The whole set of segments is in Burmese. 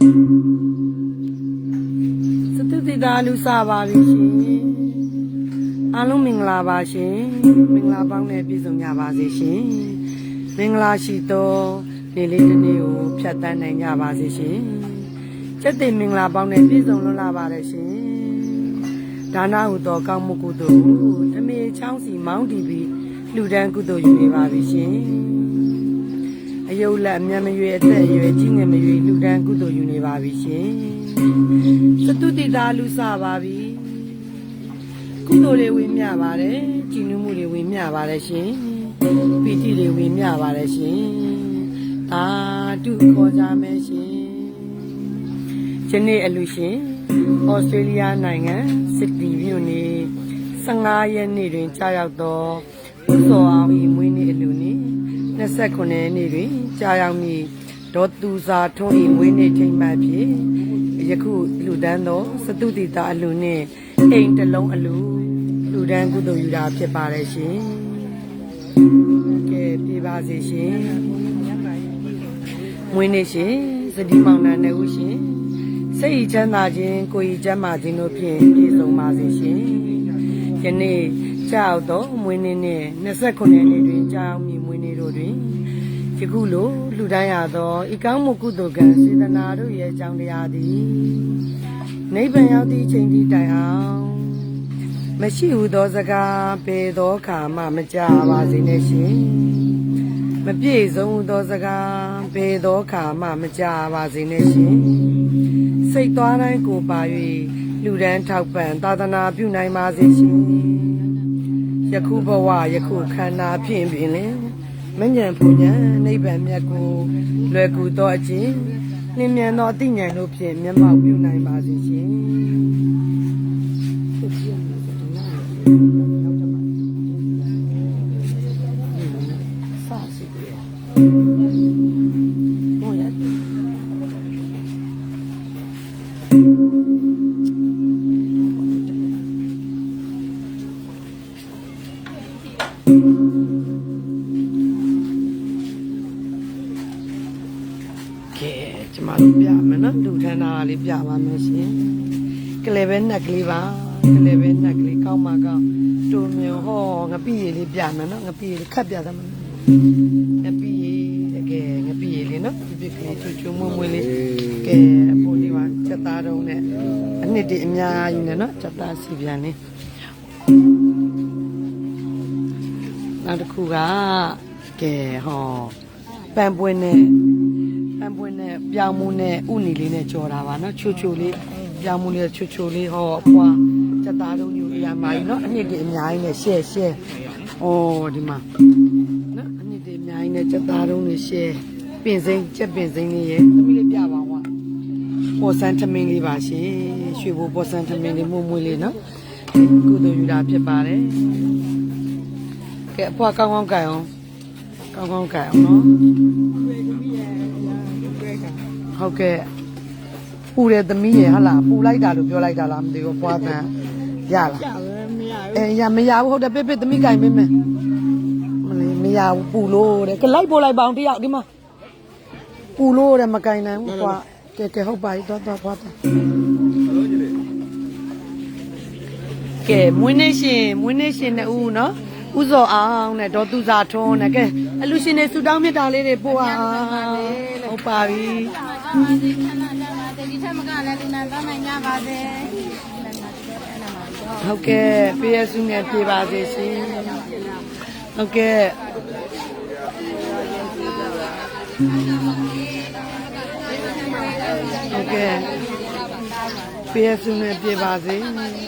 စတုတိတာလူစားပါပြီရှင်အားလုံးမင်္ဂလာပါရှင်မင်္ဂလာပေါင်းနဲ့ပြည့်စုံကြပါစေရှင်မင်္ဂလာရှိသောနေ့လေးတစ်နေ့ကိုဖြတ်တန်းနိုင်ကြပါစေရှင်စက်တင်မင်္ဂလာပေါင်းနဲ့ပြည့်စုံလွန်းလာပါတယ်ရှင်ဒါနဟုသောကောင်းမှုကုသိုလ်ကိုဓမေချောင်းစီမောင်းတီပြီးလူဒန်းကုသိုလ်ယူနေပါပြီရှင် အယုတ်လက်အမျက်မရွေအသက်အရွယ်ကြီးငယ်မရွေလူတန်းကုသိုလ်ယူနေပါပြီရှင်။စတုတိတာလူစပါပြီ။ကုသိုလ်တွေဝင်မြပါတယ်။ကြည်နူးမှုတွေဝင်မြပါတယ်ရှင်။ပီတိတွေဝင်မြပါတယ်ရှင်။အာတုခေါ်ကြမယ်ရှင်။ယနေ့အလူရှင်ဩစတြေးလျနိုင်ငံစစ်တီမြို့နေ15ရက်နေ့တွင်ကြာရောက်သောဥသောအောင်၏မွေးနေ့အလူနေ့ 29ရက်နေ့တွင်ကြာရောက်မည်ဒေါ်သူစာထွန်း၏မွေးနေ့ချိန်မှတ်ဖြင့်ယခုလူဒန်းသောစတုတိတာအလူနှင့်အိမ်တစ်လုံးအလူလူဒန်းကုသိုလ်ယူတာဖြစ်ပါတယ်ရှင်ကဲပြပါစေရှင်မွေးနေ့ရှင်စတိမောင်နှံနဲ့ဦးရှင်စိတ်ဤချမ်းသာခြင်းကိုယ်ဤကျမ်းမာခြင်းတို့ဖြင့်ပြည့်စုံပါစေရှင်ယနေ့ကြောက်သောမွေးနေ့နှင့်29ရက်နေ့တွင်ကြောက်မည်မွေးနေ့တို့တွင် ယခုလိုလူတိုင်းရသောဤကောင်းမှုကုသိုလ်ကံစေတနာတို့ရဲ့အကြောင်းတရားသည်နိဗ္ဗာန်ရောက်သည့်အချိန်ဒီတိုင်အောင်မရှိဟုသောစကားပေသောခါမှမကြပါစေနဲ့ရှင်မပြည့်စုံဟုသောစကားပေသောခါမှမကြပါစေနဲ့ရှင်စိတ်သွားတိုင်းကိုပါ၍လူဒန်းထောက်ပံ့သာသနာပြုနိုင်ပါစေရှင်ယခုဘဝယခုခန္ဓာဖြင့်ပင်လင် မဉ္ဇဉ်ပူဉ္ဇဉ်နိဗ္ဗာန်မြတ်ကိုလွယ်ကူသောအခြင်းလင်းမြန်သောအသိဉာဏ်တို့ဖြင့်မျက်မှောက်ပြုနိုင်ပါစေရှင်စစီပြေ က်ကလေးပါကလေးပဲနှက်ကလေးကောင်းပါကောင်းတူမျိုးဟောငပိရည်လေးပြမယ်နော်ငပိရည်လေးခတ်ပြသမယ်ငပိရည်တကယ်ငပိရည်လေးနော်ဒီပြကလေးချူချူမွေ့မွေ့လေးကဲအဖိုးလေးပါချက်သားတုံးနဲ့အနှစ်တည်းအများကြီးနဲ့နော်ချက်သားစီပြန်လေးနောက်တစ်ခုကကဲဟောပန်ပွင့်နဲ့ပန်းပွင့်နဲ့ပြောင်းမှုနဲ့ဥနီလေးနဲ့ကြော်တာပါနော်ချိုချိုလေး ပြောင်းမှုလေးချိုချိုလေးဟောအပွားစက်သားလုံးမျိုးအရာမာကြီးနော်အနှစ်တည်းအများကြီးနဲ့ရှဲရှဲဩဒီမှာနော်အနှစ်တည်းအများကြီးနဲ့စက်သားလုံးတွေရှဲပင်စိမ့်ချက်ပင်စိမ့်လေးရဲ့သမီးလေးပြပါဦးပေါ်ဆန်းထမင်းလေးပါရှင်ရွှေဘိုးပေါ်ဆန်းထမင်းလေးမှုမွေးလေးနော်ကုသိုလ်ယူတာဖြစ်ပါတယ်ကဲအဖွားကောင်းကောင်းကြိုင်အောင်ကောင်းကောင်းကြိုင်အောင်နော်ဟုတ်ကဲ့ ပူတဲ့သမီးရဟလားပူလိုက်တာလို့ပြောလိုက်တာလားမသိဘူးပွားတန်ရလားရပဲမရအဲရမရဘူးဟုတ်တယ်ပြပြသမီးကင်မင်းမင်းမလေးမရဘူးပူလို့တဲ့ကလိုက်ပို့လိုက်ပါအောင်တယောက်ဒီမှာပူလို့တဲ့မကင်နိုင်ဘူးကွာကဲကဲဟုတ်ပါပြီတော့တော့ပွားတန်ကဲမွေးနေ့ရှင်မွေးနေ့ရှင်နဲ့ဦးနော်ဦးစောအောင်နဲ့ဒေါ်သူစာထွန်းနဲ့ကဲအလူရှင်တွေဆူတောင်းမြတ်တာလေးတွေပို့အောင်ဟုတ်ပါပြီ ပါစေခဏလာပါစေဒီထက်မကလည်းလူနာသားနိုင်ကြပါစေဟုတ်ကဲ့ပေးရစုနဲ့ပြေပါစေရှင်ဟုတ်ကဲ့ဟုတ်ကဲ့ပေးရစုနဲ့ပြေပါစေ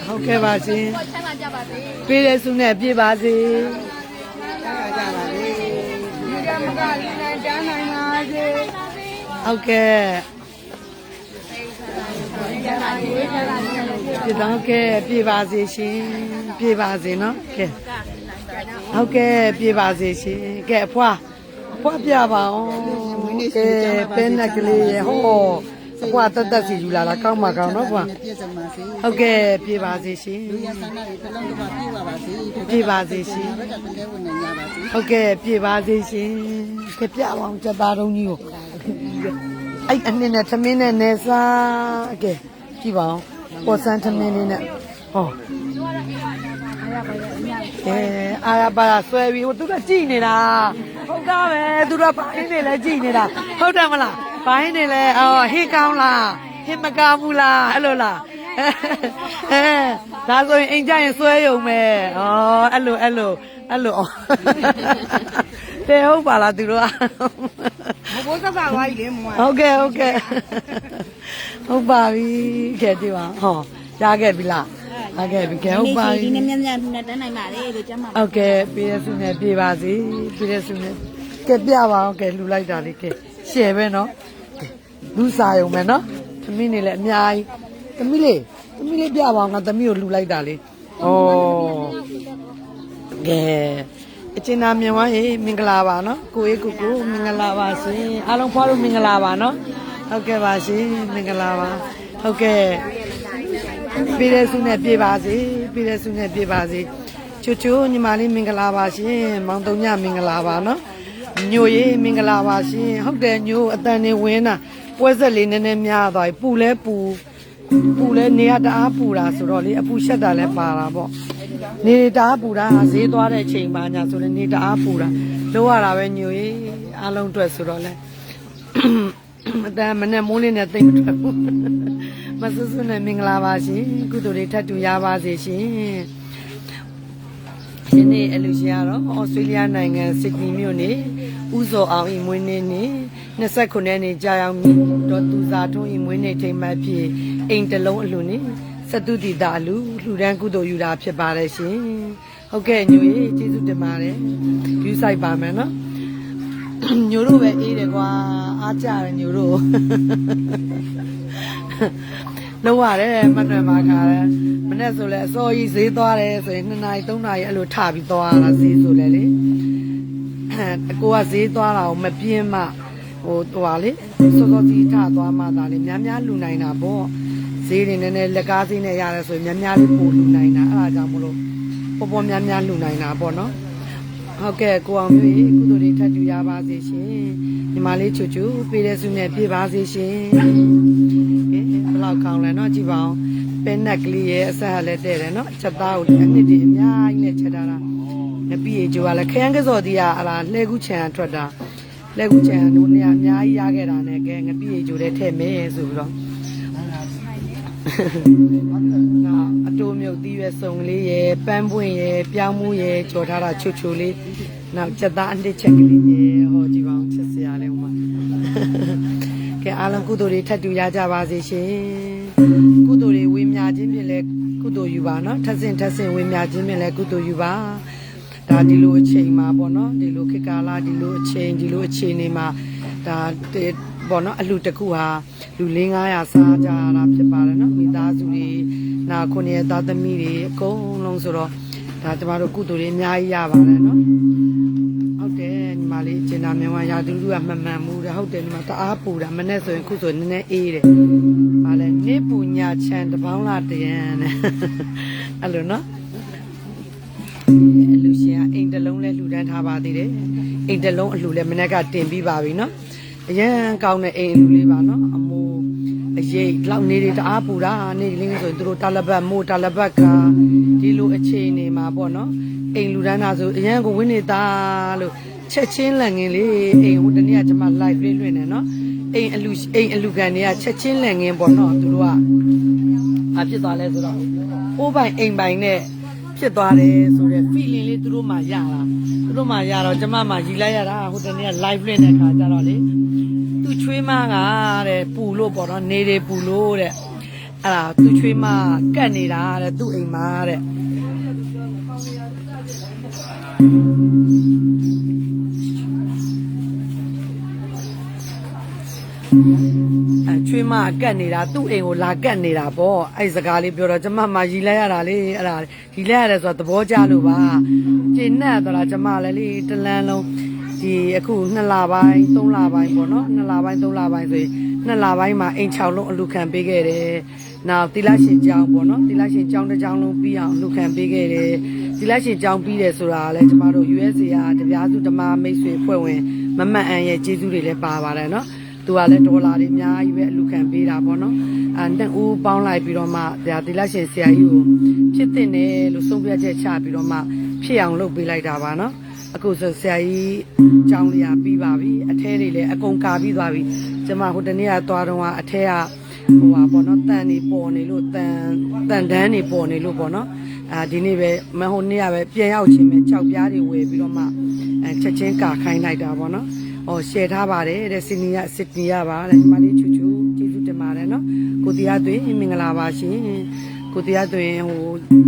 ဟုတ်ကဲ့ပါရှင်ဆက်ပါကြပါစေပေးရစုနဲ့ပြေပါစေဒီထက်မကလူနာကြားနိုင်ပါစေဟုတ်ကဲ့ ပြေတော့ကဲပြေပါစေရှင်ပြေပါစေနော်ကဲဟုတ်ကဲ့ပြေပါစေရှင်ကဲအဖွားအဖွားပြပါအောင်ကဲပဲနက်ကလေးရဟောအဖွားတက်တက်စီယူလာတာကောင်းမှာကောင်းနော်ဖွားပြည့်စုံပါစေဟုတ်ကဲ့ပြေပါစေရှင်လူရဆန္ဒတွေတစ်လုံးတစ်ပါးပြည့်ပါပါစေပြေပါစေရှင်ဘက်ကတကယ်ဝင်နေကြပါစေဟုတ်ကဲ့ပြေပါစေရှင်ကဲပြပါအောင်စက်သားတုံးကြီးကိုအဲ့အနှစ်နဲ့သမင်းနဲ့နေစားကဲ ကြည့်ပါဦးပေါ်စမ်းသမင်းလေးနဲ့ဟောအဲအာရပါရဆွဲပြီးဟိုသူကကြည်နေတာဟုတ်တာပဲသူကဘိုင်းနေလဲကြည်နေတာဟုတ်တယ်မလားဘိုင်းနေလဲအော်ဟိကောင်းလားဟိမကောင်းဘူးလားအဲ့လိုလားအဲဒါဆိုရင်အိမ်ကြရင်ဆွဲယုံမယ်ဩအဲ့လိုအဲ့လိုအဲ့လို တဲ့ဟုတ်ပါလားသူတို့ကဘိုးကစားသွားပြီလေမွာဟုတ်ကဲ့ဟုတ်ကဲ့ဟုတ်ပါပြီခဲ့ဒီပါဟောရခဲ့ပြီလားရခဲ့ပြီကဲဟုတ်ပါပြီဒီနေ့မြတ်မြတ်နဲ့တန်းနိုင်ပါလေလို့ကျမဟုတ်ကဲ့ပြည့်ရစုနဲ့ပြေပါစေပြည့်ရစုနဲ့ကဲပြပါအောင်ကဲလှူလိုက်တာလေးကဲရှယ်ပဲနော်ကဲလူစားရုံပဲနော်သမီးနေလည်းအများကြီးသမီးလေးသမီးလေးပြပါအောင်ငါသမီးကိုလှူလိုက်တာလေးဩကဲ အချင်းနာမြင်ဝါရေးမင်္ဂလာပါနော်ကိုအေးကိုကိုမင်္ဂလာပါရှင်အားလုံးဖွားလို့မင်္ဂလာပါနော်ဟုတ်ကဲ့ပါရှင်မင်္ဂလာပါဟုတ်ကဲ့ပြည်တဲ့စုနဲ့ပြေပါစေပြည်တဲ့စုနဲ့ပြေပါစေချူချူညီမလေးမင်္ဂလာပါရှင်မောင်တုံညမင်္ဂလာပါနော်ညိုရေးမင်္ဂလာပါရှင်ဟုတ်တယ်ညိုအတန်နေဝင်းတာပွဲဆက်လေးနည်းနည်းများသွားပြီပူလဲပူပူလဲနေရတအားပူတာဆိုတော့လေအပူရှက်တာလဲပါတာပေါ့ နေတအားပူတာဈေးသွားတဲ့ချိန်ပါညာဆိုလဲနေတအားပူတာလောရတာပဲညိုရေးအားလုံးအတွက်ဆိုတော့လဲအတန်မနဲ့မိုးလေးနဲ့တိတ်မထွက်ဘူးမဆူဆူနဲ့မင်္ဂလာပါရှင်ကုသိုလ်တွေထပ်တူရပါစေရှင်ဒီနေ့အလူရှင်ကတော့ဩစတြေးလျနိုင်ငံစစ်ဒနီမြို့နေဥဇော်အောင်ဤမွေးနေ့နေ့29ရက်နေ့ကြာရောက်မြည်တော်သူစာထုံးဤမွေးနေ့ထိမ်းမှတ်ဖြစ်အိမ်တလုံးအလှနေ စတုတိတာအလူလှူဒန်းကုသိုလ်ယူတာဖြစ်ပါတယ်ရှင်ဟုတ်ကဲ့ညိုရေးကျေးဇူးတင်ပါတယ်ယူဆိုင်ပါမယ်နော်ညိုတို့ပဲအေးတယ်ကွာအားကြတယ်ညိုတို့လောက်ရတယ်မနှွယ်မှာခါတယ်မနေ့ဆိုလဲအစောကြီးဈေးသွားတယ်ဆိုရင်2နာရီ3နာရီအဲ့လိုထပြီးသွားတာဈေးဆိုလဲလေအကိုကဈေးသွားတာကိုမပြင်းမှဟိုဟိုပါလေစောစောကြီးထသွားမှသာလေများများလူနိုင်တာပေါ့ ဈေးတွေနည်းနည်းလက်ကားဈေးနဲ့ရတယ်ဆိုရင်များများလေးပို့လူနိုင်တာအဲ့ဒါကြောင့်မလို့ပေါ်ပေါ်များများလူနိုင်တာပေါ့နော် ဟုတ်ကဲ့ကိုအောင်မျိုးရေကုသိုလ်တွေထပ်တူရပါစေရှင်ညီမလေးချူချူပေးတဲ့ဆုနဲ့ပြည့်ပါစေရှင်ကဲဘယ်လောက်ကောင်းလဲเนาะကြည့်ပါအောင်ပဲနက်ကလေးရဲ့အဆက်ဟာလည်းတဲ့တယ်เนาะချက်သားကိုလည်းအနှစ်တည်းအများကြီးနဲ့ချက်ထားတာငပီရေကျိုးကလည်းခရမ်းကစော်တီးကအဲ့ဒါလှဲကူးချံထွက်တာလှဲကူးချံတို့နေရာအများကြီးရခဲ့တာနဲ့ကဲငပီရေကျိုးလည်းထည့်မယ်ဆိုပြီးတော့ နော်အတိုးမြုပ်သီးရွယ်စုံလေးရယ်ပန်းပွင့်ရယ်ပြောင်းမှုရယ်ကြော်ထားတာချွတ်ချူလေးနောက်ချက်သားအနှစ်ချက်ကလေးရယ်ဟောကြည့်ပါအောင်ချက်စရာလေးဟိုမှာကဲအားလုံးကုသိုလ်တွေထပ်တူရကြပါစေရှင်ကုသိုလ်တွေဝေမျှခြင်းဖြင့်လည်းကုသိုလ်ယူပါနော်ထပ်ဆင့်ထပ်ဆင့်ဝေမျှခြင်းဖြင့်လည်းကုသိုလ်ယူပါဒါဒီလိုအချိန်မှာပေါ့နော်ဒီလိုခေတ်ကာလဒီလိုအချိန်ဒီလိုအခြေအနေမှာဒါတဲ့ပေါ့နော်အလှတစ်ခုဟာ လူ၄900စားကြတာဖြစ်ပါတယ်နော်မိသားစုတွေနာခုနှစ်ရဲ့သားသမီးတွေအကုန်လုံးဆိုတော့ဒါကျမတို့ကုသိုလ်တွေအများကြီးရပါတယ်နော်ဟုတ်တယ်ညီမလေးကျင်နာမြန်မာရာသူလူကမှန်မှန်မှုတယ်ဟုတ်တယ်ညီမတအားပူတာမနဲ့ဆိုရင်ခုဆိုနည်းနည်းအေးတယ်ဗာလဲနေပူညာချန်တပေါင်းလာတရန်တဲ့အဲ့လိုနော်အလူရှင်ကအိမ်တလုံးလဲလှူဒန်းထားပါသေးတယ်အိမ်တလုံးအလှူလဲမနေ့ကတင်ပြီးပါပြီနော်အရန်ကောင်းတဲ့အိမ်အလူလေးပါနော်အမိုး ရိတ်လောက်နေတွေတအားပူတာနေကလေးဆိုရင်တို့တာလဘတ်မို့တာလဘတ်ကဒီလိုအခြေအနေမှာပေါ့နော်အိမ်လူတန်းသားဆိုအရန်ကိုဝင်းနေတာလို့ချက်ချင်းလက်ငင်းလေးအိမ်ဟိုတနေ့ကကျွန်မ live လေးလွှင့်နေနော်အိမ်အလူအိမ်အလူကန်တွေကချက်ချင်းလက်ငင်းပေါ့နော်သူတို့ကအဖြစ်သွားလဲဆိုတော့အိုးပိုင်အိမ်ပိုင်နဲ့ဖြစ်သွားတယ်ဆိုတော့ feeling လေးသူတို့မှရတာသူတို့မှရတော့ကျွန်မမှရီလိုက်ရတာဟိုတနေ့က live လွှင့်တဲ့ခါကျတော့လေ ချွေးမကတဲ့ပူလို့ပေါ့နော်နေတယ်ပူလို့တဲ့အဲ့ဒါသူချွေးမကတ်နေတာတဲ့သူ့အိမ်မှာတဲ့အဲချွေးမကတ်နေတာသူ့အိမ်ကိုလာကတ်နေတာပေါ့အဲ့စကားလေးပြောတော့ကျမမှရီလိုက်ရတာလေအဲ့ဒါရီလိုက်ရတယ်ဆိုတော့သဘောကျလို့ပါကျင်းနဲ့တော့လားကျမလည်းလေတလန်းလုံး ဒီအခု2လပိုင်း3လပိုင်းပေါ့နော်2လပိုင်း3လပိုင်းဆိုရင်2လပိုင်းမှာအိမ်6လုံးအလူခံပေးခဲ့တယ်နောက်တိလရှင်ကျောင်းပေါ့နော်တိလရှင်ကျောင်းတစ်ကျောင်းလုံးပြီးအောင်အလူခံပေးခဲ့တယ်တိလရှင်ကျောင်းပြီးတယ်ဆိုတာလည်းကျမတို့ USA ကတပြားစုဓမ္မမိတ်ဆွေဖွဲ့ဝင်မမတ်အန်ရဲ့ကျေးဇူးတွေလည်းပါပါတယ်နော်သူကလည်းဒေါ်လာတွေအများကြီးပဲအလူခံပေးတာပေါ့နော်အဲနှစ်ဦးပေါင်းလိုက်ပြီးတော့မှဒါဒီလက်ရှင်ဆရာကြီးကိုဖြစ်တဲ့တယ်လို့ဆုံးဖြတ်ချက်ချပြီးတော့မှဖြစ်အောင်လုပ်ပေးလိုက်တာပါနော် အခုဆိုဆရာကြီးကြောင်းလျာပြီးပါပြီအထဲတွေလည်းအကုန်ကာပြီးသွားပြီကျမဟိုတနေ့ကသွားတော့ကအထဲကဟိုပါပေါ့နော်တန်နေပေါ်နေလို့တန်တန်တန်းနေပေါ်နေလို့ပေါ့နော်အာဒီနေ့ပဲမဟိုနေ့ကပဲပြန်ရောက်ချင်းပဲ၆ပြားတွေဝယ်ပြီးတော့မှအဲချက်ချင်းကာခိုင်းလိုက်တာပေါ့နော်ဟောရှယ်ထားပါတယ်တဲ့စီနီယာစစ်နီယာပါတဲ့ညီမလေးချူချူကျေးဇူးတင်ပါတယ်နော်ကိုတရားသွင်းမင်္ဂလာပါရှင်ကိုတရားသွင်းဟို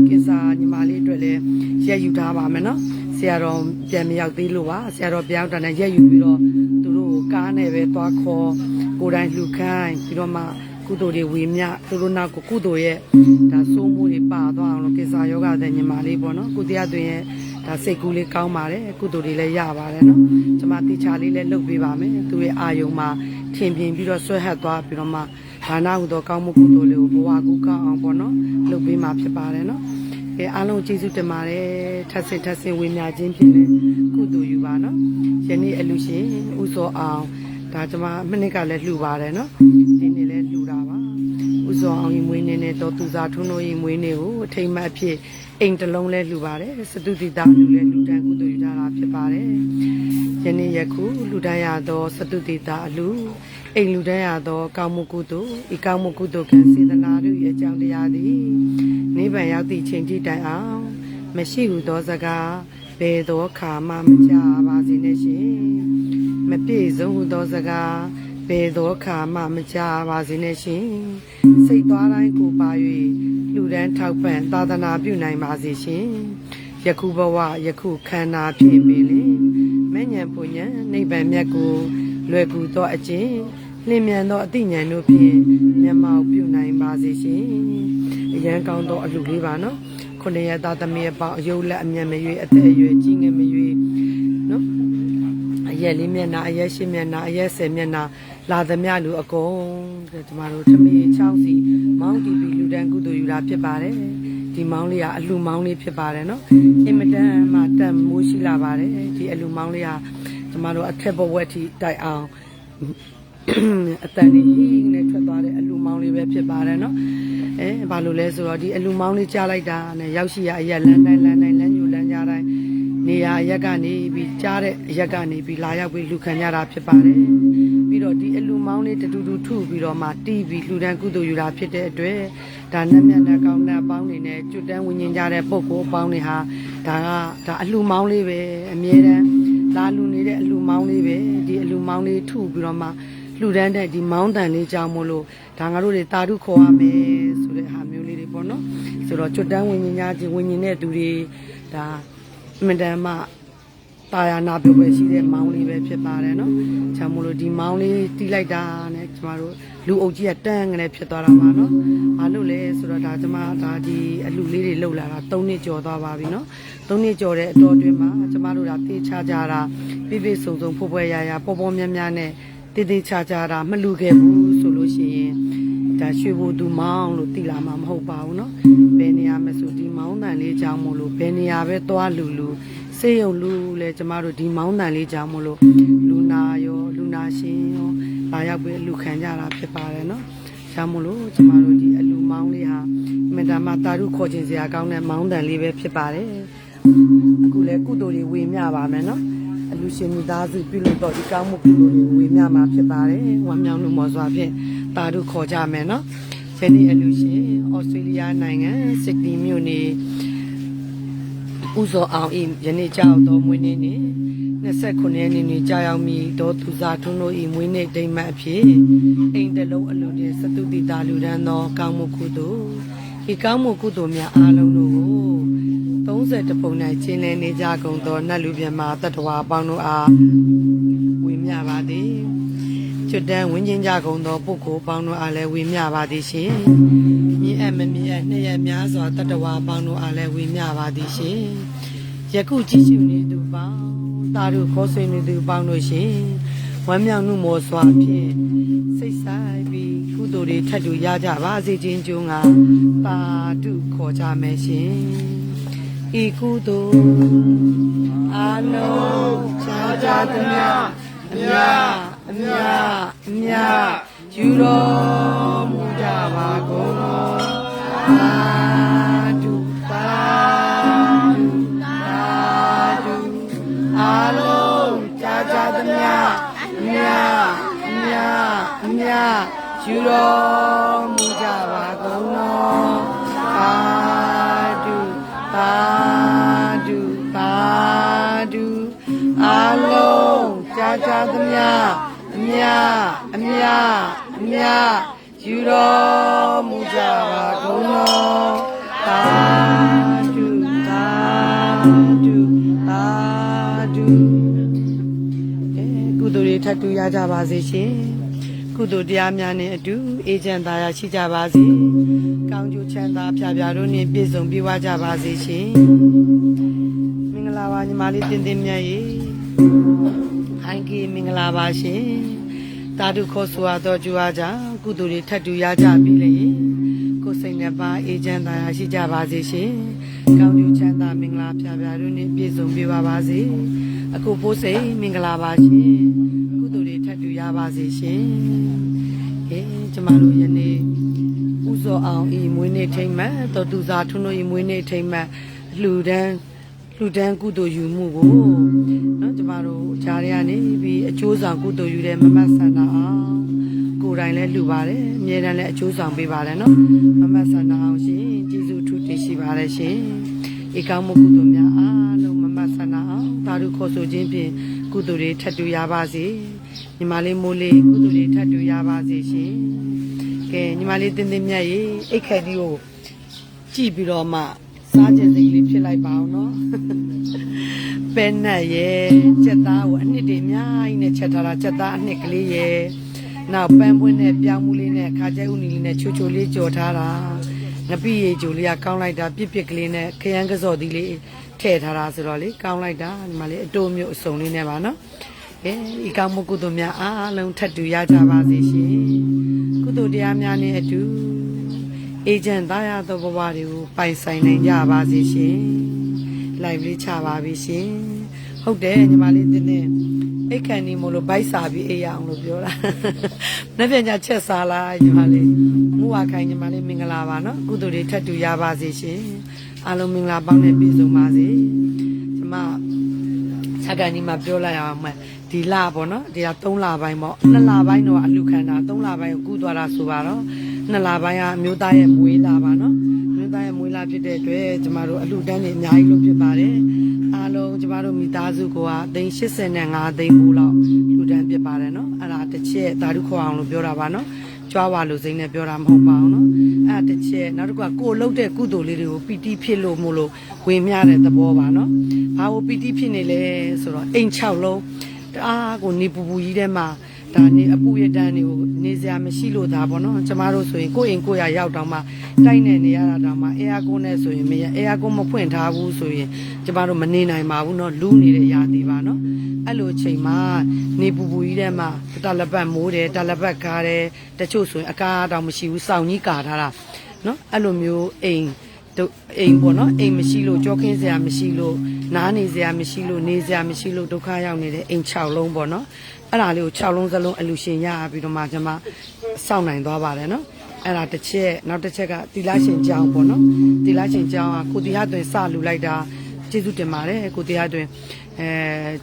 ကိစ္စညီမလေးအတွက်လည်းရက်ယူထားပါမယ်နော် ဆရာတော်ပြန်မရောက်သေးလို့ပါဆရာတော်ပြန်ရောက်တာနဲ့ရက်ယူပြီးတော့သူတို့ကိုကားနဲ့ပဲသွားခေါ်ကိုယ်တိုင်လှူခိုင်းပြီးတော့မှကုသိုလ်တွေဝေမျှသူတို့နောက်ကိုကုသိုလ်ရဲ့ဒါစိုးမှုတွေပါသွားအောင်လို့ကိစ္စယောဂတဲ့ညီမလေးပေါ့နော်ကိုတရားသွင်းရဲ့ဒါစိတ်ကူးလေးကောင်းပါတယ်ကုသိုလ်တွေလည်းရပါတယ်နော်ကျွန်မတေချာလေးလည်းလုပ်ပေးပါမယ်သူရဲ့အာယုံမှာထင်ပြင်ပြီးတော့ဆွဲဟတ်သွားပြီးတော့မှဒါနဟုသောကောင်းမှုကုသိုလ်လေးကိုဘဝကူကောင်းအောင်ပေါ့နော်လုပ်ပေးမှာဖြစ်ပါတယ်နော် ကဲအားလုံးကျေးဇူးတင်ပါတယ်ထပ်ဆင့်ထပ်ဆင့်ဝေမျှခြင်းဖြင့်လည်းကုသိုလ်ယူပါနော်ယနေ့အလူရှင်ဥစောအောင်ဒါကျွန်မမနစ်ကလည်းလှူပါတယ်နော်ဒီနေ့လည်းလှူတာပါဥစောအောင်ရင်မွေးနေနဲ့တော့သူစားထွန်းတို့ရင်မွေးနေကိုအထိမ့်မှတ်အဖြစ်အိမ်တစ်လုံးလဲလှူပါတယ်စတုတိတာလူလဲလှူဒန်းကုသိုလ်ယူထားတာဖြစ်ပါတယ်ယနေ့ယခုလှူဒန်းရသောစတုတိတာအလူ အိမ်လှူဒန်းရသောကောင်းမှုကုသိုလ်ဤကောင်းမှုကုသိုလ်ကံစေတနာတို့ရဲ့အကြောင်းတရားသည်နိဗ္ဗာန်ရောက်သည့်ချိန်ထိတိုင်အောင်မရှိဟုသောစကားဘယ်သောခါမှမကြပါစေနဲ့ရှင်မပြည့်စုံဟုသောစကားဘယ်သောခါမှမကြပါစေနဲ့ရှင်စိတ်သွားတိုင်းကိုပါ၍လူဒန်းထောက်ပံ့သာသနာပြုနိုင်ပါစေရှင်ယခုဘဝယခုခန္ဓာဖြင့်ပေလင်မဉ္ဇဉ်ပူဉ္ဇဉ်နိဗ္ဗာန်မြတ်ကိုလွယ်ကူသောအကျင့် လင်းမြန်သောအသိဉာဏ်တို့ဖြင့်မျက်မှောက်ပြုနိုင်ပါစေရှင်အရန်ကောင်းသောအလှလေးပါနော်ခုနှစ်ရက်သားသမီးအပေါင်းအယုတ်လက်အမျက်မရွေးအသက်အရွယ်ကြီးငယ်မရွေးနော်အရက်လေးမျက်နှာအရက်ရှင်းမျက်နှာအရက်ဆယ်မျက်နှာလာသမျှလူအကုန်တဲ့ကျမတို့သမီး6စီမောင်းတီဗီလူတန်းကုသိုလ်ယူတာဖြစ်ပါတယ်ဒီမောင်းလေးကအလှမောင်းလေးဖြစ်ပါတယ်နော်အင်မတန်မှတန်မိုးရှိလာပါတယ်ဒီအလှမောင်းလေးကကျမတို့အထက်ဘဝက်ထိတိုက်အောင် အတန်ကြီးနဲ့ထွက်သွားတဲ့အလူမောင်းလေးပဲဖြစ်ပါတယ်နော်အဲဘာလို့လဲဆိုတော့ဒီအလူမောင်းလေးကြားလိုက်တာနဲ့ရောက်ရှိရအရက်လန်းတိုင်းလန်းတိုင်းလမ်းညူလမ်းကြားတိုင်းနေရအရက်ကနေပြီးကြားတဲ့အရက်ကနေပြီးလာရောက်ပြီးလူခံကြတာဖြစ်ပါတယ်ပြီးတော့ဒီအလူမောင်းလေးတူတူထုပြီးတော့မှတီးပြီးလူတန်းကုသိုလ်ယူတာဖြစ်တဲ့အတွက်ဒါနတ်မြတ်နဲ့ကောင်းတဲ့အပေါင်းတွေနဲ့ကျွတ်တန်းဝิญဉ်ကြတဲ့ပုံကိုအပေါင်းတွေဟာဒါကဒါအလူမောင်းလေးပဲအမြဲတမ်းလာလူနေတဲ့အလူမောင်းလေးပဲဒီအလူမောင်းလေးထုပြီးတော့မှ လှူဒန်းတဲ့ဒီမောင်းတန်လေးကြောင့်မို့လို့ဒါငါတို့တွေတာဓုခေါ်ရမယ်ဆိုတဲ့ဟာမျိုးလေးတွေပေါ့နော်ဆိုတော့ကျွတ်တန်းဝิญဉ်ကြီးဝิญဉ်တဲ့သူတွေဒါအမတန်မှတာယာနာပြုပဲရှိတဲ့မောင်းလေးပဲဖြစ်ပါတယ်နော်ချာမို့လို့ဒီမောင်းလေးတီးလိုက်တာနဲ့ကျမတို့လူအုပ်ကြီးကတန်းကနေဖြစ်သွားတာပါနော်ဘာလို့လဲဆိုတော့ဒါကျမဒါဒီအလှလေးတွေလှုပ်လာတာ၃နှစ်ကျော်သွားပါပြီနော်၃နှစ်ကျော်တဲ့အတော်တွင်မှာကျမတို့ဒါတေးချကြတာပြည့်ပြည့်စုံစုံဖွယ်ဖွယ်ရာရာပေါ်ပေါ်များများနဲ့ တည်တည်ချာချာတာမလူခဲ့ဘူးဆိုလို့ရှိရင်ဒါရွှေဘိုသူမောင်းလို့တိလာမှာမဟုတ်ပါဘူးเนาะဘယ်နေရာမဆိုဒီမောင်းတန်လေးကြောင်းမို့လို့ဘယ်နေရာပဲသွားလူလူစေးရုံလူလဲကျမတို့ဒီမောင်းတန်လေးကြောင်းမို့လို့လူနာရောလူနာရှင်ရောလာရောက်ပြီးအလူခံကြတာဖြစ်ပါတယ်เนาะချမ်းမို့လို့ကျမတို့ဒီအလူမောင်းလေးဟာအမေဒါမတာရုခေါ်ခြင်းစရာကောင်းတဲ့မောင်းတန်လေးပဲဖြစ်ပါတယ်အခုလဲကုသိုလ်တွေဝေမျှပါမယ်เนาะ အလူရှင်မိသားစုပြုလို့တော့ဒီကောင်းမှုကုသိုလ်တွေဝေမျှမှာဖြစ်ပါတယ်။ဝမ်းမြောက်လို့မော်စွာဖြင့်တာတို့ခေါ်ကြမယ်နော်။ယနေ့အလူရှင်ဩစတြေးလျနိုင်ငံစစ်တီမြို့နေဥဇော်အောင်ဤယနေ့ကြောက်တော်မွေးနေ့နေ့29ရက်နေ့နေ့ကြာရောက်မီဒေါ်သူစာထွန်းတို့ဤမွေးနေ့ဒိမ့်မှတ်အဖြစ်အိမ်တလုံးအလူတင်စတုတိတာလူဒန်းသောကောင်းမှုကုသိုလ်ဤကောင်းမှုကုသိုလ်များအားလုံးတို့ ကို30ပုံ၌ကျင်းလည်နေကြကုန်သောနတ်လူမြမာတတ္တဝါအပေါင်းတို့အားဝေမျှပါသည်ကျွတ်တန်းဝင်းချင်းကြကုန်သောပုဂ္ဂိုလ်အပေါင်းတို့အားလည်းဝေမျှပါသည်ရှင်မြင့်အပ်မမြင့်အပ်နှစ်ရက်များစွာတတ္တဝါအပေါင်းတို့အားလည်းဝေမျှပါသည်ရှင်ယခုကြည့်ရှုနေသူပေါင်းတာတို့ခေါ်ဆွေးနေသူပေါင်းတို့ရှင်ဝမ်းမြောက်မှုမောစွာဖြင့်စိတ်ဆိုင်ပြီးကုသိုလ်တွေထပ်တူရကြပါစေခြင်းကြုံကပါတုခေါ်ကြမယ်ရှင် ဤကုသိုလ်အာနုချာကြသမျှအမြအမြအမြယူတော်မူကြပါကုန်တော်သာဓုသာဓုသာဓုအာလုံးကြာကြာသမျှအမြအမြအမြယူတော်မူကြပါကုန်တော်သာ ကြာကြာသမျှအမြအမြအမြယူတော်မူကြပါကုန်တော်သာဓုသာဓုသာဓုအဲကုသိုလ်တွေထပ်တူရကြပါစေရှင်ကုသိုလ်တရားများနဲ့အတူအေဂျင့်သားရရှိကြပါစေကောင်းကျိုးချမ်းသာဖြာဖြာတို့နှင့်ပြည့်စုံပြည့်ဝကြပါစေရှင်မင်္ဂလာပါညီမလေးတင်တင်မြတ်ရေ ဟိုင်းကီမင်္ဂလာပါရှင်တာဓုခေါ်ဆိုရတော့ကြွားကြကုသိုလ်တွေထပ်တူရကြပြီလေကိုယ်စိတ်နဲ့ပါအေဂျင့်သားရရှိကြပါစေရှင်ကောင်းကျိုးချမ်းသာမင်္ဂလာဖြာဖြာတို့နှင့်ပြည့်စုံပြည့်ဝပါစေအခုဖိုးစိန်မင်္ဂလာပါရှင်ကုသိုလ်တွေထပ်တူရပါစေရှင်ကဲကျမတို့ယနေ့ဥဇော်အောင်ဤမွေးနေ့ထိမ့်မှတ်တော်သူစာထွန်းတို့ဤမွေးနေ့ထိမ့်မှတ်လှူဒန်း လူဒန်းကုသိုလ်ယူမှုကိုနော်ကျမတို့ဂျားတွေကနေပြီးအကျိုးဆောင်ကုသိုလ်ယူတဲ့မမဆန္ဒအောင်ကိုယ်တိုင်လည်းလှူပါတယ်အမြဲတမ်းလည်းအကျိုးဆောင်ပေးပါတယ်နော်မမဆန္ဒအောင်ရှင်ကျေးဇူးထူးတင်ရှိပါတယ်ရှင်ဧကောင်းမှုကုသိုလ်များအားလုံးမမဆန္ဒအောင်သာဓုခေါ်ဆိုခြင်းဖြင့်ကုသိုလ်တွေထပ်တူရပါစေညီမလေးမိုးလေးကုသိုလ်တွေထပ်တူရပါစေရှင်ကဲညီမလေးတင်းတင်းမြတ်ရေအိတ်ခဲလေးကိုကြည့်ပြီးတော့မှ စားခြင်းစိတ်ကလေးဖြစ်လိုက်ပါအောင်နော်ပဲနဲ့ရဲ့စက်သားကိုအနှစ်တွေအများကြီးနဲ့ချက်ထားတာစက်သားအနှစ်ကလေးရဲ့နောက်ပန်းပွင့်နဲ့ပြောင်းမှုလေးနဲ့ခါကျဲဥနီလေးနဲ့ချိုချိုလေးကြော်ထားတာငပိရေဂျိုလေးကကောင်းလိုက်တာပြစ်ပြစ်ကလေးနဲ့ခရမ်းကစော်သီးလေးထည့်ထားတာဆိုတော့လေကောင်းလိုက်တာဒီမှာလေအတိုးမျိုးအစုံလေးနဲ့ပါနော်ကဲဒီကောင်းမှုကုသိုလ်များအားလုံးထပ်တူရကြပါစေရှင်ကုသိုလ်တရားများနဲ့အတူ အေဂျင့်သားရသောဘဝတွေကိုပိုင်ဆိုင်နိုင်ကြပါစေရှင် live လေးချပါပြီရှင်ဟုတ်တယ်ညီမလေးတင်းတင်းအိတ်ခန်နီမို့လို့ဗိုက်စာပြီးအေးရအောင်လို့ပြောတာနှစ်ပြန်ကြချက်စားလားညီမလေးမူဝခိုင်ညီမလေးမင်္ဂလာပါနော်ကုသိုလ်တွေထပ်တူရပါစေရှင်အားလုံးမင်္ဂလာပေါင်းနဲ့ပြည့်စုံပါစေကျမဆက်ကန်ဒီမှာပြောလိုက်အောင်မှဒီလပေါ့နော်ဒီက3လပိုင်းပေါ့2လပိုင်းတော့အလူခံတာ3လပိုင်းကိုကူးသွားတာဆိုပါတော့ 2လပိုင်းကအမျိုးသားရဲ့မွေးလာပါနော်မြို့သားရဲ့မွေးလာဖြစ်တဲ့အတွက်ကျမတို့အလှူဒန်းတွေအများကြီးလုပ်ဖြစ်ပါတယ်အားလုံးကျမတို့မိသားစုကသိန်း85သိန်းဘူးလောက်လှူဒန်းဖြစ်ပါတယ်နော်အဲ့ဒါတစ်ချက်ဓာတုခေါ်အောင်လို့ပြောတာပါနော်ကြွားပါလို့စိမ့်နဲ့ပြောတာမဟုတ်ပါဘူးနော်အဲ့ဒါတစ်ချက်နောက်တစ်ခုကကိုယ်လှုပ်တဲ့ကုသိုလ်လေးတွေကိုပီတိဖြစ်လို့မို့လို့ဝင်မြတဲ့သဘောပါနော်ဘာလို့ပီတိဖြစ်နေလဲဆိုတော့အိမ်6လုံးတအားကိုနေပူပူကြီးထဲမှာ ဒါနေအပူရတန်းတွေကိုနေစရာမရှိလို့ဒါပေါ့နော်ကျမတို့ဆိုရင်ကိုယ့်အိမ်ကိုယ့်ရရောက်တော့မှတိုက်နေနေရတာတော့မှအဲယာကွန်းနဲ့ဆိုရင်မရအဲယာကွန်းမဖွင့်ထားဘူးဆိုရင်ကျမတို့မနေနိုင်ပါဘူးเนาะလူးနေတဲ့ရာသီပါเนาะအဲ့လိုအချိန်မှာနေပူပူကြီးထဲမှာတလပတ်မိုးတယ်တလပတ်ကားတယ်တချို့ဆိုရင်အကားတောင်မရှိဘူးစောင်းကြီးကာထားတာเนาะအဲ့လိုမျိုးအိမ်တို့အိမ်ပေါ့နော်အိမ်မရှိလို့ကြောခင်းစရာမရှိလို့နားနေစရာမရှိလို့နေစရာမရှိလို့ဒုက္ခရောက်နေတဲ့အိမ်6လုံးပေါ့နော် အဲ့ဒါလေးကို6လုံးစလုံးအလူရှင်ရပြီးတော့မှကျွန်မစောင့်နိုင်သွားပါတယ်နော်အဲ့ဒါတစ်ချက်နောက်တစ်ချက်ကသီလရှင်ကျောင်းပေါ့နော်သီလရှင်ကျောင်းကကိုတီဟာတွင်စလူလိုက်တာကျေးဇူးတင်ပါတယ်ကိုတီဟာတွင်အဲ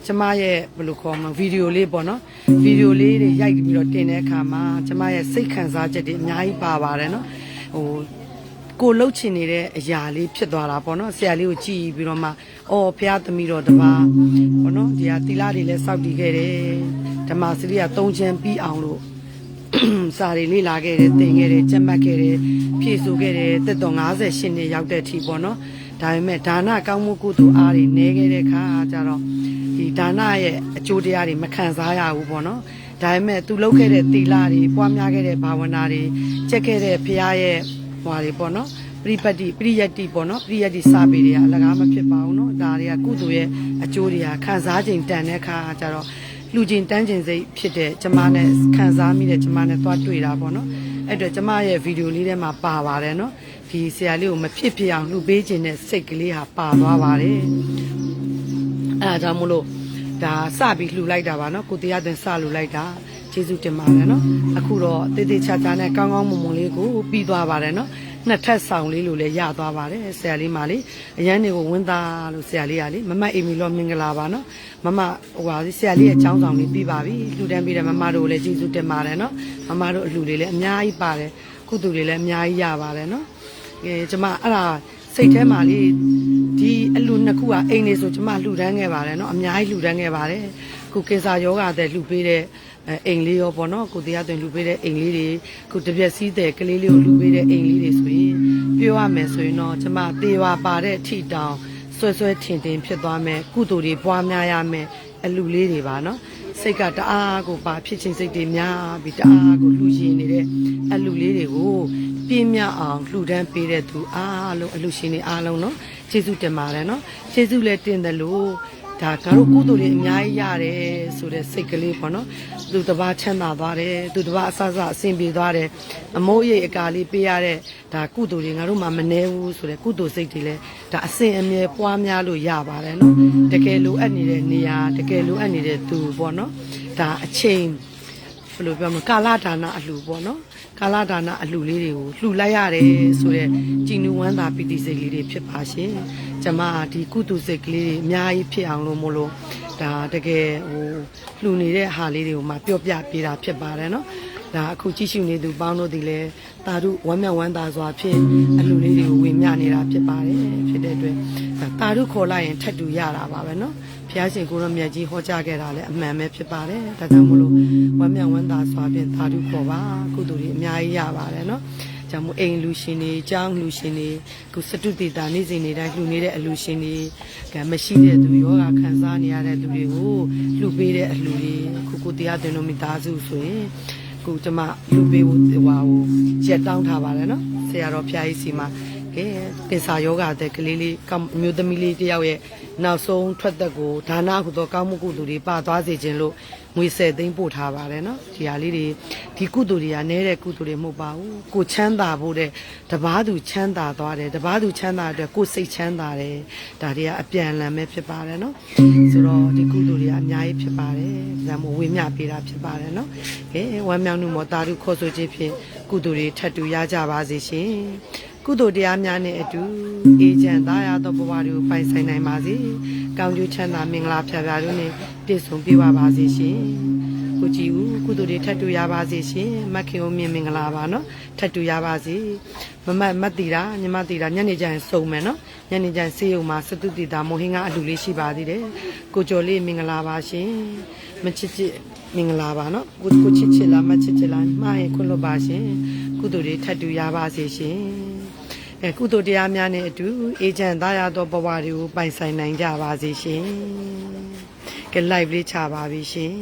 ကျမရဲ့ဘယ်လိုခေါ်မလဲဗီဒီယိုလေးပေါ့နော်ဗီဒီယိုလေးတွေရိုက်ပြီးတော့တင်တဲ့အခါမှာကျမရဲ့စိတ်ခံစားချက်တွေအများကြီးပါပါတယ်နော်ဟိုကိုလှုပ်ချင်နေတဲ့အရာလေးဖြစ်သွားတာပေါ့နော်ဆရာလေးကိုကြည့်ပြီးတော့မှအော်ဖះသမီးတော်တပါပေါ့နော်ဒီဟာတီလာတွေလည်းစောက်တည်ခဲ့တယ် ဓမ္မစရိယ၃ချမ်းပြီးအောင်လို့ စာတွေလေ့လာခဲ့တယ်သင်ခဲ့တယ်ကြက်မှတ်ခဲ့တယ်ဖြည့်ဆို့ခဲ့တယ်တက်တော်58နှစ်ရောက်တဲ့အထိပေါ့နော်ဒါပေမဲ့ဒါနကောင်းမှုကုသိုလ်အားတွေနေခဲ့တဲ့ခါကျတော့ဒီဒါနရဲ့အကျိုးတရားတွေမခံစားရဘူးပေါ့နော်ဒါပေမဲ့သူလုပ်ခဲ့တဲ့သီလတွေပွားများခဲ့တဲ့ဘာဝနာတွေကျက်ခဲ့တဲ့ဖះရဲ့ဟွာတွေပေါ့နော်ပရိပတ်တိပရိယတ္တိပေါ့နော်ပရိယတ္တိစပေတွေကအလကားမဖြစ်ပါဘူးเนาะဒါတွေကကုသိုလ်ရဲ့အကျိုးတွေကခံစားခြင်းတန်တဲ့ခါကျတော့ လူကျင်တန်းကျင်စိတ်ဖြစ်တဲ့ကျမနဲ့ခံစားမိတဲ့ကျမနဲ့သွားတွေ့တာပေါ့နော်အဲ့တော့ကျမရဲ့ဗီဒီယိုလေးထဲမှာပါပါတယ်နော်ဒီဆရာလေးကိုမဖြစ်ဖြစ်အောင်လှူပေးခြင်းနဲ့စိတ်ကလေးဟာပါသွားပါတယ်အဲဒါကြောင့်မလို့ဒါစပြီးလှူလိုက်တာပါနော်ကိုတရားသင်စလှူလိုက်တာကျေးဇူးတင်ပါတယ်နော်အခုတော့တေးသေးချာချာနဲ့ကောင်းကောင်းမွန်မွန်လေးကိုပြီးသွားပါတယ်နော် နှစ်ထပ်ဆောင်လေးလိုလည်းရသွားပါတယ်ဆရာလေးမလေးအရန်တွေကိုဝင်းသားလို့ဆရာလေးကလေမမအိမ်မီလောမင်္ဂလာပါနော်မမဟိုပါဆရာလေးရဲ့ចောင်းဆောင်လေးပြီးပါပြီလှူဒန်းပြီးတဲ့မမတို့ကိုလည်းကျေးဇူးတင်ပါတယ်နော်မမတို့အလှူလေးလည်းအများကြီးပါတယ်ကုသိုလ်လေးလည်းအများကြီးရပါတယ်နော်အဲကျမအဲ့ဒါစိတ်ထဲမှာလေးဒီအလှူနှစ်ခုကအိမ်နေဆိုကျမလှူဒန်းခဲ့ပါတယ်နော်အများကြီးလှူဒန်းခဲ့ပါတယ်ခုကေစာယောဂတဲ့လှူပေးတဲ့ အဲအိမ်လေးရောပေါ့နော်ကိုတရားသွင်းလူပေးတဲ့အိမ်လေးတွေကိုတပြက်စီးတဲ့ကလေးလေးကိုလူပေးတဲ့အိမ်လေးတွေဆိုရင်ပြောရမယ်ဆိုရင်တော့ကျမတေဝါပါတဲ့အထီတောင်ဆွဲဆွဲထင်ထင်ဖြစ်သွားမယ်ကုသိုလ်တွေပွားများရမယ်အလူလေးတွေပါနော်စိတ်ကတအားကိုပါဖြစ်ချင်းစိတ်တွေများပြီးတအားကိုလှူရှင်နေတဲ့အလူလေးတွေကိုပြင်းမြအောင်လှူဒန်းပေးတဲ့သူအားလုံးအလူရှင်တွေအားလုံးနော်ကျေးဇူးတင်ပါတယ်နော်ကျေးဇူးလည်းတင်တယ်လို့ ဒါငါတို့ကုသိုလ်တွေအများကြီးရတယ်ဆိုတဲ့စိတ်ကလေးပေါ့နော်သူတစ်ပါးချမ်းသာသွားတယ်သူတစ်ပါးအဆအဆအဆင်ပြေသွားတယ်အမိုးရိပ်အကာလေးပေးရတဲ့ဒါကုသိုလ်တွေငါတို့မှမနှဲဘူးဆိုတဲ့ကုသိုလ်စိတ်တွေလည်းဒါအစဉ်အမြဲပွားများလို့ရပါတယ်နော်တကယ်လိုအပ်နေတဲ့နေရာတကယ်လိုအပ်နေတဲ့သူပေါ့နော်ဒါအချိန်ဘယ်လိုပြောမလဲကာလဒါနအလှပေါ့နော် ကာလဒါနအလှလေးတွေကိုလှူလိုက်ရတယ်ဆိုတဲ့ကြည်နူဝမ်းသာပီတိစိတ်လေးတွေဖြစ်ပါရှင်ကျမဒီကုသိုလ်စိတ်ကလေးတွေအများကြီးဖြစ်အောင်လို့မလို့ဒါတကယ်ဟိုလှူနေတဲ့ဟာလေးတွေကိုမှပြောပြပေးတာဖြစ်ပါတယ်နော်ဒါအခုကြည့်ရှုနေသူပေါင်းတို့ဒီလဲတာတို့ဝမ်းမြောက်ဝမ်းသာစွာဖြင့်အလှလေးတွေကိုဝင်မြနေတာဖြစ်ပါတယ်ဖြစ်တဲ့အတွက်တာတို့ခေါ်လိုက်ရင်ထက်တူရတာပါပဲနော် ဘုရားရှင်ကိုရမြတ်ကြီးဟောကြားခဲ့တာလည်းအမှန်ပဲဖြစ်ပါတယ်ဒါကြောင့်မလို့ဝမ်းမြောက်ဝမ်းသာစွာဖြင့်တာတို့ခေါ်ပါကုသိုလ်တွေအများကြီးရပါတယ်နော်ကြောင့်မို့အိမ်လူရှင်တွေအကြောင်းလူရှင်တွေခုစတုတေတာနေ့စဉ်နေ့တိုင်းလှူနေတဲ့အလူရှင်တွေကမရှိတဲ့သူယောဂခံစားနေရတဲ့သူတွေကိုလှူပေးတဲ့အလှူတွေခုကိုတရားသွင်းလို့မိသားစုဆိုရင်ကိုကျမလှူပေးဖို့ဟိုဟာကိုရက်တောင်းထားပါတယ်နော်ဆရာတော်ဖျားကြီးစီမှာကဲကင်ဆာယောဂတဲ့ကလေးလေးကောင်းအမျိုးသမီးလေးတယောက်ရဲ့ နောက်ဆုံးထွက်သက်ကိုဒါနဟုသောကောင်းမှုကုသိုလ်တွေပါသွားစေခြင်းလို့ငွေ10သိန်းပို့ထားပါတယ်နော်ဒီဟာလေးတွေဒီကုသိုလ်တွေကနဲတဲ့ကုသိုလ်တွေမဟုတ်ပါဘူးကိုချမ်းသာဖို့တဲ့တပားသူချမ်းသာသွားတယ်တပားသူချမ်းသာတဲ့ကိုစိတ်ချမ်းသာတယ်ဒါတွေကအပြန်အလှန်ပဲဖြစ်ပါတယ်နော်ဆိုတော့ဒီကုသိုလ်တွေကအများကြီးဖြစ်ပါတယ်ဒါမှမဟုတ်ဝေမျှပေးတာဖြစ်ပါတယ်နော်ကဲဝမ်းမြောက်မှုမောတာရုခေါ်ဆိုခြင်းဖြင့်ကုသိုလ်တွေထပ်တူရကြပါစေရှင် ကုသိုလ်တရားများနဲ့အတူအေးချမ်းသာရသောဘဝတွေကိုပိုင်ဆိုင်နိုင်ပါစေ။ကောင်းကျိုးချမ်းသာမင်္ဂလာဖြာဖြာတို့နဲ့ပြည့်စုံပြည့်ဝပါစေရှင်။ကိုကြည်ဦးကုသိုလ်တွေထပ်တူရပါစေရှင်။မခင်ဦးမြင့်မင်္ဂလာပါနော်။ထပ်တူရပါစေ။မမတ်မတ်တီတာညီမတီတာညနေကျရင်စုံမယ်နော်။ညနေကျရင်ဆေးရုံမှာစတုတီတာမိုဟင်းကအလူလေးရှိပါသေးတယ်။ကိုကျော်လေးမင်္ဂလာပါရှင်။မချစ်ချစ်မင်္ဂလာပါနော်ကိုကိုချစ်ချစ်လားမချစ်ချစ်လားမှားရင်ခွင့်လွတ်ပါရှင်ကုသိုလ်တွေထပ်တူရပါစေရှင် အဲကုသိုလ်တရားများနဲ့အတူအေဂျင့်သားရသောဘဝတွေကိုပိုင်ဆိုင်နိုင်ကြပါစေရှင်ကဲ live လေးချပါပြီရှင်